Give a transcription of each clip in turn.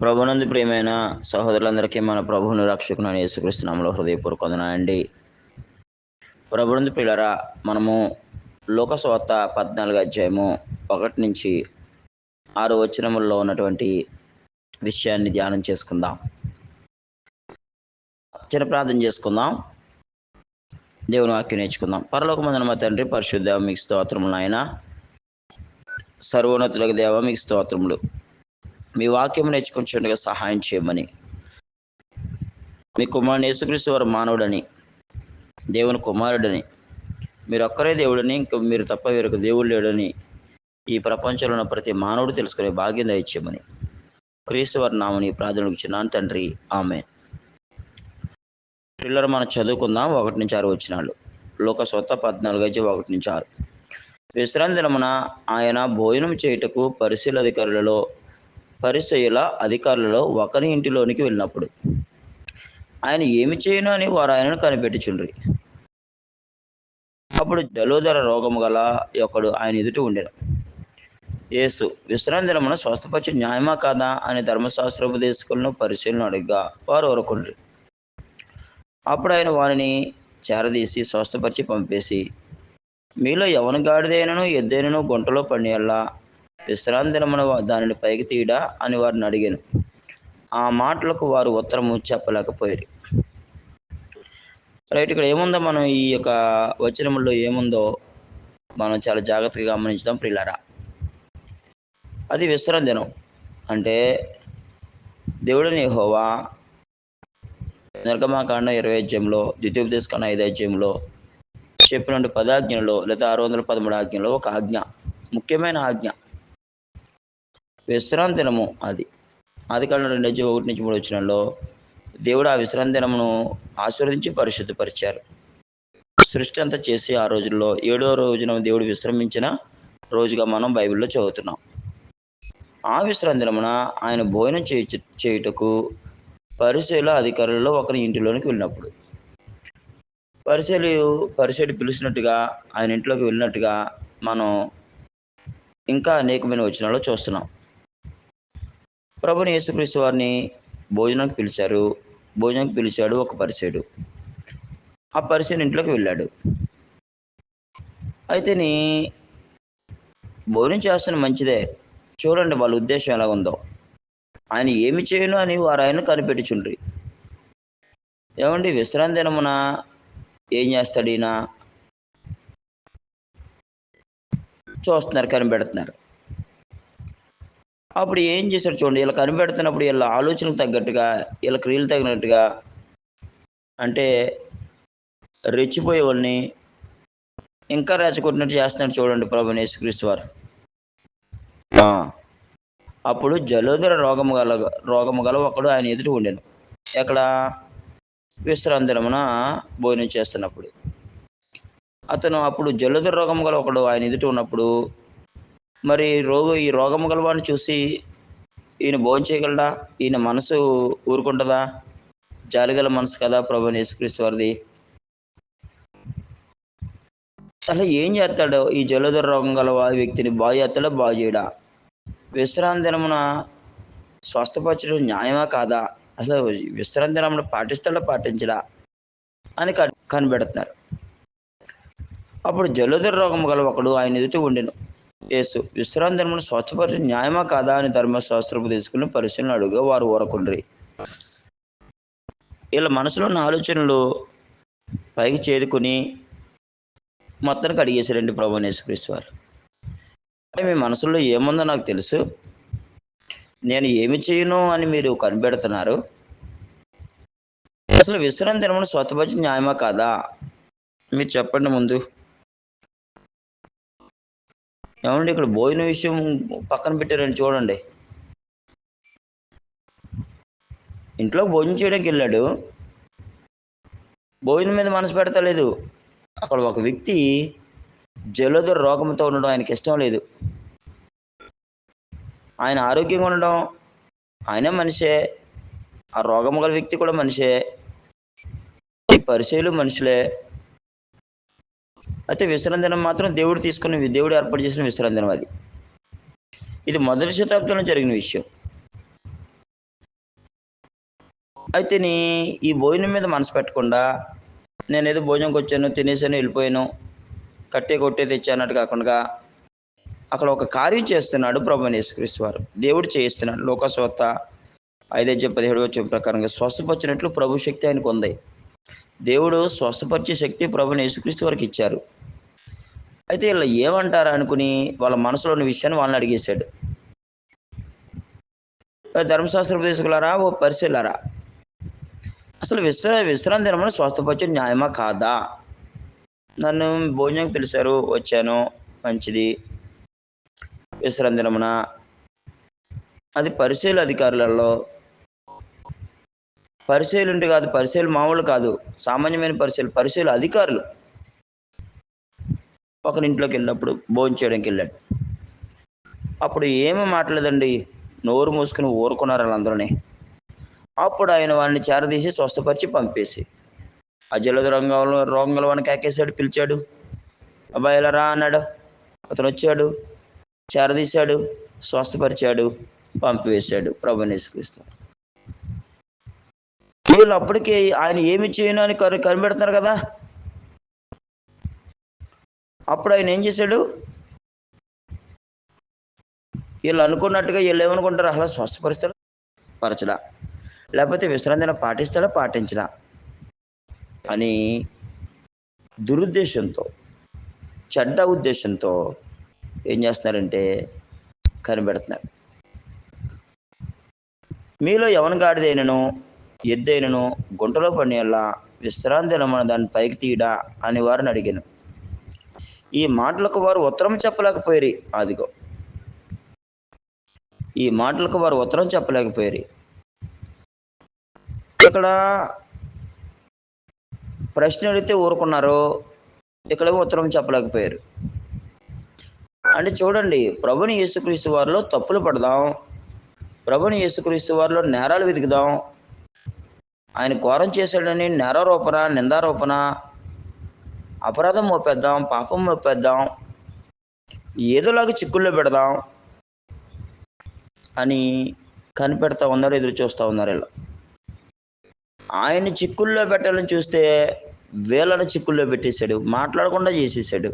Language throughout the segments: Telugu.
ప్రభునందు ప్రియమైన సహోదరులందరికీ మన ప్రభువును రక్షకును యేసుక్రీస్తునామలో హృదయపూర్వక వందనాలండి. ప్రభునందు ప్రియులరా మనము లోకస్వార్త పద్నాలుగు అధ్యాయము ఒకటి నుంచి ఆరు వచనముల్లో ఉన్నటువంటి విషయాన్ని ధ్యానం చేసుకుందాం. చిన్న ప్రార్థన చేసుకుందాం. దేవుని వాక్యం నేర్చుకుందాం. పరలోకమందున మా తండ్రి పరిశుద్ధ మీకు స్తోత్రములు ఆయన సర్వోన్నతులకు దేవ మీకు స్తోత్రములు. మీ వాక్యం నేర్చుకుంటుండగా సహాయం చేయమని. మీ కుమారుని యేసుక్రీస్తు వారు మానవుడని దేవుని కుమారుడని మీరు ఒక్కరే దేవుడని ఇంక మీరు తప్ప వేరొక దేవుడు లేడని ఈ ప్రపంచంలో ఉన్న ప్రతి మానవుడు తెలుసుకునే భాగ్యం దయచేయమని. క్రీస్తు వారి నామని ప్రార్థనకు ఇచ్చినాను తండ్రి. ఆమె పిల్లలు మనం చదువుకుందాం ఒకటి నుంచి ఆరు వచ్చినాడు లోక స్వత పద్నాలుగు అయితే ఒకటి నుంచి ఆరు. విశ్రాంతి దినమున ఆయన భోజనం చేయుటకు పరిశీల అధికారులలో పరిసయుల అధికారులలో ఒకరి ఇంటిలోనికి వెళ్ళినప్పుడు ఆయన ఏమి చేయను అని వారు ఆయనను కనిపెట్టుచుండ్రి. అప్పుడు జలోదర రోగము గల ఒకడు ఆయన ఎదుటి ఉండెను. యేసు విశ్రాంతి దినమున స్వస్థపరిచి న్యాయమా కాదా అని ధర్మశాస్త్రోపదేశకులను పరిశీలన అడిగా వారు ఊరకుండ్రి. అప్పుడు ఆయన వారిని చేరదీసి స్వస్థపరిచి పంపేసి మీలో ఎవని గాడిదైనను ఎద్దైనను గుంటలో పడియల్లా విశ్రాంతి దినమున దానిని పైకి తీయడా అని వారిని అడిగాను. ఆ మాటలకు వారు ఉత్తరము చెప్పలేకపోయారు. రైట్ ఇక్కడ ఏముందో మనం ఈ యొక్క వచనములో ఏముందో మనం చాలా జాగ్రత్తగా గమనించుదాం ప్రిలారా అది విశ్రాంతి దినం అంటే దేవుడిని హోవా నిర్గమాకాండ ఇరవై అధ్యాయంలో ద్వితీయోపదేశకాండ ఐదు అధ్యాయంలో చెప్పినట్టు పదాజ్ఞలో లేదా ఆరు వందల పదమూడు ఆజ్ఞలో ఒక ఆజ్ఞ ముఖ్యమైన ఆజ్ఞ. విశ్రాంతి దినము అది. ఆది కాలంలో రెండు నుంచి ఒకటి నుంచి మూడు వచ్చినలో దేవుడు ఆ విశ్రాంతి దినమును ఆశీర్వదించి పరిశుద్ధపరిచారు. సృష్టి అంతా చేసి ఆ రోజుల్లో ఏడో రోజున దేవుడు విశ్రమించిన రోజుగా మనం బైబిల్లో చదువుతున్నాం. ఆ విశ్రాంతి దినమున ఆయన భోజనం చేయ చేయుటకు పరిశీల అధికారులలో ఒకరి ఇంటిలోనికి వెళ్ళినప్పుడు. పరిశీలు పరిశీలి పిలిచినట్టుగా ఆయన ఇంట్లోకి వెళ్ళినట్టుగా మనం ఇంకా అనేకమైన వచనాలు చూస్తున్నాం. ప్రభుని యేసుక్రీస్తు వారిని భోజనానికి పిలిచారు. భోజనానికి పిలిచాడు ఒక పరిసేడు ఆ పరిసేడు ఇంట్లోకి వెళ్ళాడు. అయితే నీ భోజనం చేస్తున్న మంచిదే. చూడండి వాళ్ళ ఉద్దేశం ఎలా ఉందో. ఆయన ఏమి చేయను అని వారు ఆయన కనిపెట్టుచుండ్రి. ఏమండి విశ్రాంతి దినమున ఏం చేస్తాడు ఈయన? చూస్తున్నారు కనిపెడుతున్నారు. అప్పుడు ఏం చేశాడు చూడండి ఇలా కనిపెడుతున్నప్పుడు వీళ్ళ ఆలోచనకు తగ్గట్టుగా వీళ్ళ క్రియలు తగినట్టుగా అంటే రెచ్చిపోయే వాళ్ళని ఇంకా రెచ్చగొట్టినట్టు చేస్తున్నాడు చూడండి ప్రభు యేసుక్రీస్తు వారు. అప్పుడు జలోదర రోగము గల రోగము గల ఒకడు ఆయన ఎదుటి ఉండెను. ఎక్కడ? విశ్రాంతిరమున భోజనం చేస్తున్నప్పుడు. అతను అప్పుడు జలోదర రోగము గల ఒకడు ఆయన ఎదుటి ఉన్నప్పుడు మరి రోగు ఈ రోగము గలవాడిని చూసి ఈయన భోజనం చేయగలడా? ఈయన మనసు ఊరుకుంటుందా? జాలిగల మనసు కదా ప్రభు యేసుక్రీస్తు వారిది. అసలు ఏం చేస్తాడో? ఈ జలధర రోగం గల వ్యక్తిని బాగు చేస్తాడో? బాగు చేయడా? విశ్రాంతి దినమున స్వస్థపరచడం న్యాయమా కాదా? అసలు విశ్రాంతి దినమున పాటిస్తాడో? పాటించడా? అని కనిపెడుతున్నారు. అప్పుడు జలధర రోగం గల ఒకడు ఆయన ఎదుటి ఉండెను. యేసు విశ్రాంతి దినమున స్వచ్ఛపరచడం న్యాయమా కాదా అని ధర్మశాస్త్రపు తీసుకుని పరిశీలన అడుగు వారు ఊరకుండ్రి. వీళ్ళ మనసులో ఉన్న ఆలోచనలు పైకి చేదుకుని మొత్తానికి అడిగేశారండి ప్రభు యేసుక్రీస్తు వారు. మీ మనసులో ఏముందో నాకు తెలుసు. నేను ఏమి చేయను అని మీరు కనిపెడుతున్నారు. అసలు విశ్రాంతి తినమని స్వచ్ఛపరిచి న్యాయమా కాదా? మీరు చెప్పండి ముందు. ఏమండి ఇక్కడ భోజన విషయం పక్కన పెట్టారండి చూడండి. ఇంట్లో భోజనం చేయడానికి వెళ్ళాడు. భోజనం మీద మనసు పెడతలేదు. అక్కడ ఒక వ్యక్తి జలధర రోగంతో ఉండడం ఆయనకి ఇష్టం లేదు. ఆయన ఆరోగ్యంగా ఉండడం ఆయన మనిషే. ఆ రోగం గల వ్యక్తి కూడా మనిషే. ఈ పరిచయలు మనుషులే. అయితే విశ్రాంతి మాత్రం దేవుడు తీసుకుని దేవుడు ఏర్పాటు చేసిన విశ్రాంతినం అది. ఇది మొదటి శతాబ్దంలో జరిగిన విషయం. అయితే నీ ఈ భోజనం మీద మనసు పెట్టకుండా నేనేదో భోజనంకి వచ్చాను తినేసాను వెళ్ళిపోయాను కట్టే కొట్టే తెచ్చానట్టు కాకుండా అక్కడ ఒక కార్యం చేస్తున్నాడు ప్రభు యేసుక్రీస్తు వారు. దేవుడు చేయిస్తున్నాడు. లోకస్వత్త ఐదైదు పదిహేడు వచ్చిన ప్రకారంగా స్వస్థపరిచినట్లు ప్రభు శక్తి ఆయనకు ఉంది. దేవుడు స్వస్థపరిచే శక్తి ప్రభుని యేసుక్రీస్తు వారికి ఇచ్చారు. అయితే వీళ్ళు ఏమంటారా అనుకుని వాళ్ళ మనసులోని విషయాన్ని వాళ్ళని అడిగేశాడు. ధర్మశాస్త్ర ఉపదేశకులారా ఓ పరిశీలారా అసలు విశ్ర విశ్రాంతి దినమున స్వస్థపరిచే న్యాయమా కాదా? నన్ను భోజనం పిలిచారు వచ్చాను మంచిది. విశ్రాంతి దినమున అది పరిశీల అధికారులలో పరిశీలుంటే కాదు పరిశీలు మామూలు కాదు. సామాన్యమైన పరిశీలు పరిశీలు అధికారులు. ఒకరింట్లోకి వెళ్ళినప్పుడు భోజనం చేయడానికి వెళ్ళాడు. అప్పుడు ఏమీ మాట్లాడదండి. నోరు మూసుకుని ఊరుకున్నారు వాళ్ళందరూనే. అప్పుడు ఆయన వాడిని చేరదీసి స్వస్థపరిచి పంపేసి ఆ రంగంలో రోగంలో వాడిని కేకేశాడు పిలిచాడు. అబ్బాయి ఇలా రా అన్నాడు. అతను వచ్చాడు చేరదీశాడు స్వస్థపరిచాడు పంపివేశాడు ప్రభునేసుక్రీస్తు. వీళ్ళు అప్పటికి ఆయన ఏమి చేయను అని కని కనిపెడుతున్నారు కదా? అప్పుడు ఆయన ఏం చేశాడు? వీళ్ళు అనుకున్నట్టుగా వీళ్ళు ఏమనుకుంటారు అలా స్వస్థపరుస్తాడు పరచడా. లేకపోతే విశ్రాంతిని పాటిస్తాడా పాటించడా? అని దురుద్దేశంతో చెడ్డ ఉద్దేశంతో ఏం చేస్తున్నారంటే కనిపెడుతున్నారు. మీలో ఎవరి గాడిదైనను ఎద్దైనను గుంటలో పడినల్లా విశ్రాంతి మన దాన్ని పైకి తీయడా అని వారిని అడిగాను. ఈ మాటలకు వారు ఉత్తరం చెప్పలేకపోయారు అదిగో. ఈ మాటలకు వారు ఉత్తరం చెప్పలేకపోయారు. ఇక్కడ ప్రశ్న అడిగితే ఊరుకున్నారు ఇక్కడ ఉత్తరం చెప్పలేకపోయారు. అంటే చూడండి ప్రభుని యేసుక్రీస్తు వారిలో తప్పులు పడదాం ప్రభుని యేసుక్రీస్తు వారిలో నేరాలు వెతుకుదాం ఆయన ఘోరం చేశాడని నేరారోపణ నిందారోపణ అపరాధం మోపేద్దాం పాపం మోపేద్దాం ఏదోలాగా చిక్కుల్లో పెడదాం అని కనిపెడతా ఉన్నారు ఎదురు చూస్తూ ఉన్నారు ఇలా ఆయన చిక్కుల్లో పెట్టాలని చూస్తే వేలను చిక్కుల్లో పెట్టేశాడు మాట్లాడకుండా చేసేసాడు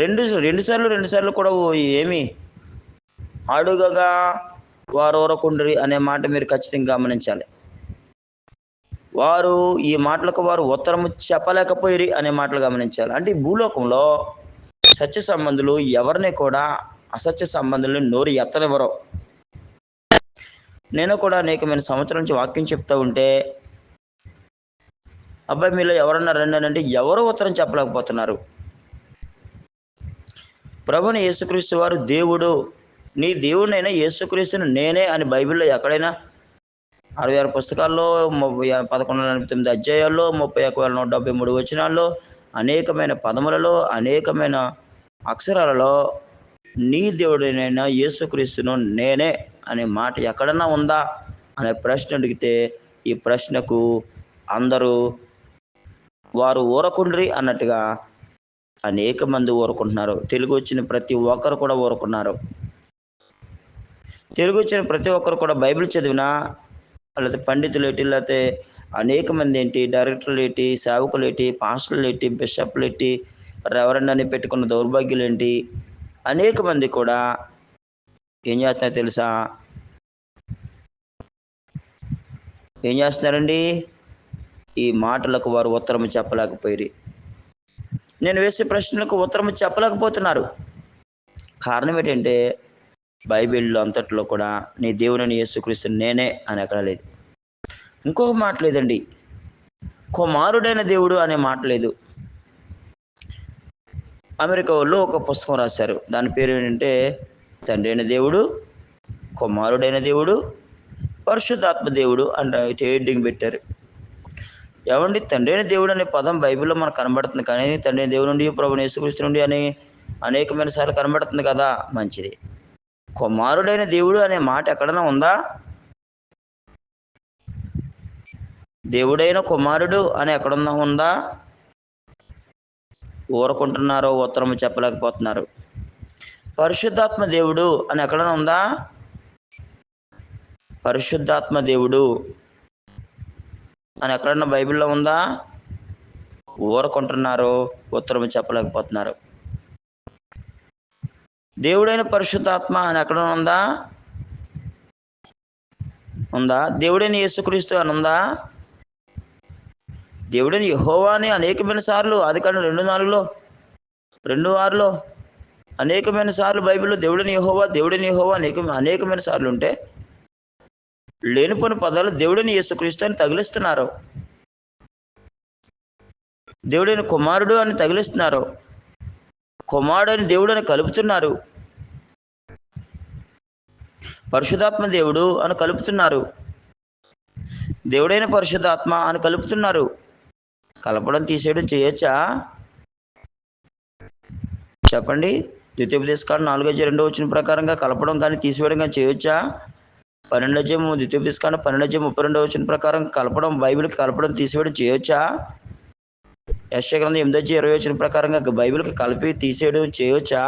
రెండు రెండు సార్లు రెండు సార్లు కూడా ఏమి అడుగగా వారు అనే మాట మీరు ఖచ్చితంగా గమనించాలి. వారు ఈ మాటలకు వారు ఉత్తరము చెప్పలేకపోయిరి అనే మాటలు గమనించాలి. అంటే భూలోకంలో సత్య సంబంధులు ఎవరిని కూడా అసత్య సంబంధులను నోరు ఎత్తనివ్వరు. నేను కూడా అనేకమైన సంవత్సరం నుంచి వాక్యం చెప్తా ఉంటే అబ్బాయి మీలో ఎవరన్నా రండి అంటే ఎవరు ఉత్తరం చెప్పలేకపోతున్నారు. ప్రభుని యేసుక్రీస్తు వారు దేవుడు నీ దేవుడినైనా యేసుక్రీస్తుని నేనే అని బైబిల్లో ఎక్కడైనా అరవై ఆరు పుస్తకాల్లో ముప్పై పదకొండు వందల ఎనభై తొమ్మిది అధ్యాయాల్లో ముప్పై ఒక వేల నూట డెబ్బై మూడు వచనాల్లో అనేకమైన పదములలో అనేకమైన అక్షరాలలో నీ దేవుడినైనా యేసుక్రీస్తును నేనే అనే మాట ఎక్కడన్నా ఉందా? అనే ప్రశ్న అడిగితే ఈ ప్రశ్నకు అందరూ వారు ఊరకుండ్రి అన్నట్టుగా అనేక మంది ఊరుకుంటున్నారు. తెలుగు వచ్చిన ప్రతి ఒక్కరు కూడా ఊరుకున్నారు. తెలుగు వచ్చిన ప్రతి ఒక్కరు కూడా బైబిల్ చదివినా లేకపోతే పండితులు ఏంటి లేకపోతే అనేక మంది ఏంటి డైరెక్టర్లు ఏంటి సేవకులు ఏంటి పాస్టర్లు ఏంటి బిషప్లు ఏంటి రెవరెండ్ అని పెట్టుకున్న దౌర్భాగ్యులు ఏంటి అనేక మంది కూడా ఏం చేస్తున్నారో తెలుసా? ఏం చేస్తున్నారండి? ఈ మాటలకు వారు ఉత్తరం చెప్పలేకపోయి నేను వేసే ప్రశ్నలకు ఉత్తరం చెప్పలేకపోతున్నారు. కారణం ఏంటంటే బైబిల్లో అంతట్లో కూడా నీ దేవుని యేసుక్రీస్తు నేనే అని ఎక్కడ లేదు. ఇంకొక మాట లేదండి. కుమారుడైన దేవుడు అనే మాట లేదు. అమెరికా వాళ్ళు ఒక పుస్తకం రాశారు. దాని పేరు ఏంటంటే తండ్రి అయిన దేవుడు కుమారుడైన దేవుడు పరిశుద్ధాత్మ దేవుడు అండ్ హెడ్డింగ్ పెట్టారు. ఏమండి తండ్రి అయిన దేవుడు అనే పదం బైబిల్లో మనకు కనబడుతుంది కానీ తండ్రి అయిన దేవుడు నుండి ప్రభు యేసుక్రీస్తు నుండి అని అనేకమైన సార్లు కనబడుతుంది కదా? మంచిది. కుమారుడైన దేవుడు అనే మాట ఎక్కడైనా ఉందా? దేవుడైన కుమారుడు అని ఎక్కడున్నా ఉందా? ఊరుకుంటున్నారో ఉత్తరం చెప్పలేకపోతున్నారు. పరిశుద్ధాత్మ దేవుడు అని ఎక్కడైనా ఉందా? పరిశుద్ధాత్మ దేవుడు అని ఎక్కడన్నా బైబిల్లో ఉందా? ఊరుకుంటున్నారో ఉత్తరం చెప్పలేకపోతున్నారు. దేవుడైన పరిశుద్ధాత్మ అని ఎక్కడ ఉందా? ఉందా? దేవుడైన యేసుక్రీస్తు అని ఉందా? దేవుడైన యహోవా అని అనేకమైన సార్లు ఆది రెండు నాలుగులో రెండు ఆరులో అనేకమైన సార్లు బైబిల్లో దేవుడని యహోవా దేవుడని యహోవా అనేక అనేకమైన సార్లు ఉంటే లేనిపోని పదాలు దేవుడని యేసుక్రీస్తు అని తగిలిస్తున్నారు. దేవుడైన కుమారుడు అని తగిలిస్తున్నారు. కుమారుడని దేవుడు అని కలుపుతున్నారు. పరిశుధాత్మ దేవుడు అని కలుపుతున్నారు. దేవుడైన పరిశుధాత్మ అని కలుపుతున్నారు. కలపడం తీసేయడం చేయొచ్చా? చెప్పండి. ద్వితీయోపదేశకాండ నాలుగో అధ్యాయం రెండో వచ్చిన ప్రకారంగా కలపడం కానీ తీసివేయడం కానీ చేయొచ్చా? పన్నెండు ద్వితీయ ద్వితీయోపదేశకాండ పన్నెండు అధ్యాయం ముప్పై రెండో వచ్చిన ప్రకారం కలపడం బైబిల్కి కలపడం తీసివేయడం చేయొచ్చా? యశ్య గ్రంథం ఎనిమిది ఇరవై వచ్చిన ప్రకారంగా బైబిల్కి కలిపి తీసేయడం చేయొచ్చా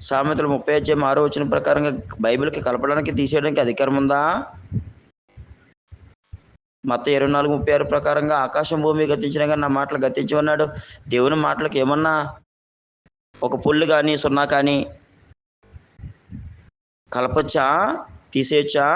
సామెతలు ముప్పై వచ్చే మారు వచ్చిన ప్రకారంగా బైబిల్కి కలపడానికి తీసేయడానికి అధికారం ఉందా? మత ఇరవై నాలుగు ముప్పై ఆరు ప్రకారంగా ఆకాశం భూమి గతించిన కానీ నా మాటలు గతించమన్నాడు దేవుని మాటలకు ఏమన్నా? ఒక పుల్లు కానీ సున్నా కానీ కలపచ్చా? తీసేయచ్చా?